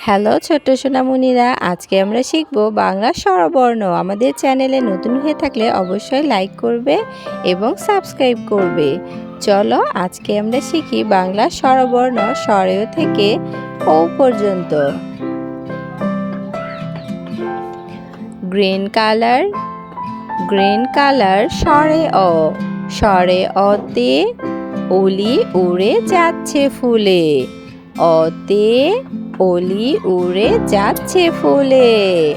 Hello ছোট্ট সোনামণিরা, আজকে আমরা শিখব বাংলা স্বরবর্ণ। আমাদের চ্যানেলে নতুন হয়ে থাকলে অবশ্যই লাইক করবে এবং সাবস্ক্রাইব করবে। চলো আজকে আমরা শিখি বাংলা স্বরবর্ণ স্বরেও থেকে ও পর্যন্ত। গ্রিন কালার গ্রিন কালার স্বরে অ। স্বরে অতে অলি উড়ে যাচ্ছে ফুলে। অতে অলি উড়ে যাচ্ছে ফুলে।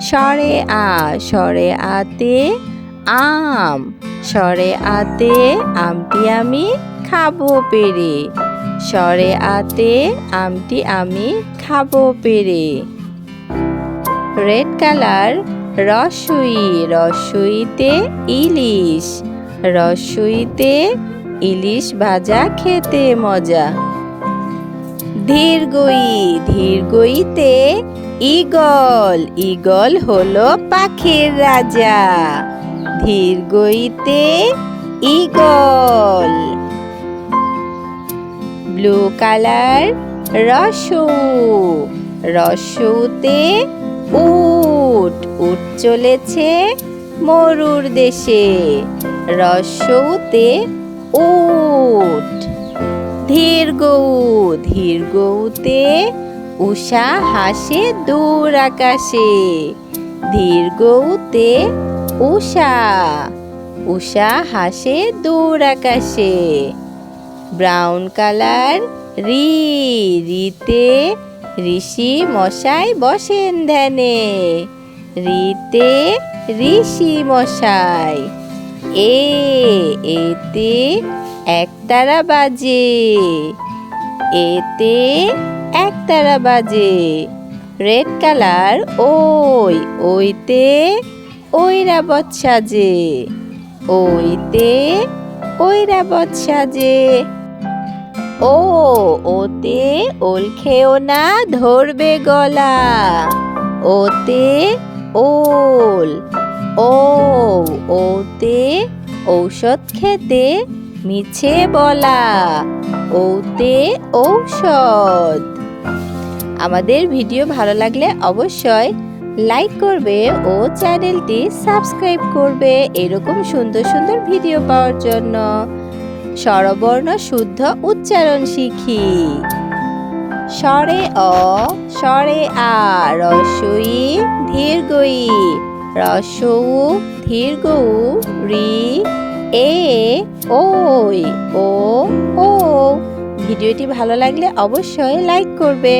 সরে আ, সরে আতে আম, সরে আতে আমটি আমি খাব পেরে। সরে আতে আমটি আমি খাব পেরে। রেড কালার রসুই, রসুইতে ইলিশ রসুইতে ইলিশ ভাজা খেতে মজা। ধীরগই ধীরগইতে ইগল ইগল হলো পাখির রাজা। ধীরগইতে ইগল ব্লু কালার রসু, রসুতে উট উট চলেছে মরুর দেশে। রসৌতে উট। ধীর গৌ, ধীর গৌতে উষা হাসে দূর আকাশে। ধীর গৌতে উষা উষা হাসে দূর আকাশে। ব্রাউন কালার রি, রিতে ঋষি মশাই বসেন ধ্যানে। রিতে ঋষি মশাই, এ, এতে একতারা বাজে। এতে একতারা বাজে। রেড কালার, ওই, ওইতে ওইরা ঐরাবত সাজে। ওইতে ওইরা ঐরাবত সাজে। ও, ওতে ওল খেও না, ধরবে গলা। ওতে ওল, ও, ওতে ঔষধ খেতে মিছে বলা ওতে ঔষধ। আমাদের ভিডিও ভালো লাগলে অবশ্যই লাইক করবে ও চ্যানেলটি সাবস্ক্রাইব করবে এরকম সুন্দর সুন্দর ভিডিও পাওয়ার জন্য। স্বরবর্ণ শুদ্ধ উচ্চারণ শিখি। স্বরে অ, স্বরে আ, রসই, ধীর্গই। রসৌ ধীর্গৌ রি এ ওই ও ও। ভিডিওটি ভালো লাগলে অবশ্যই লাইক করবে।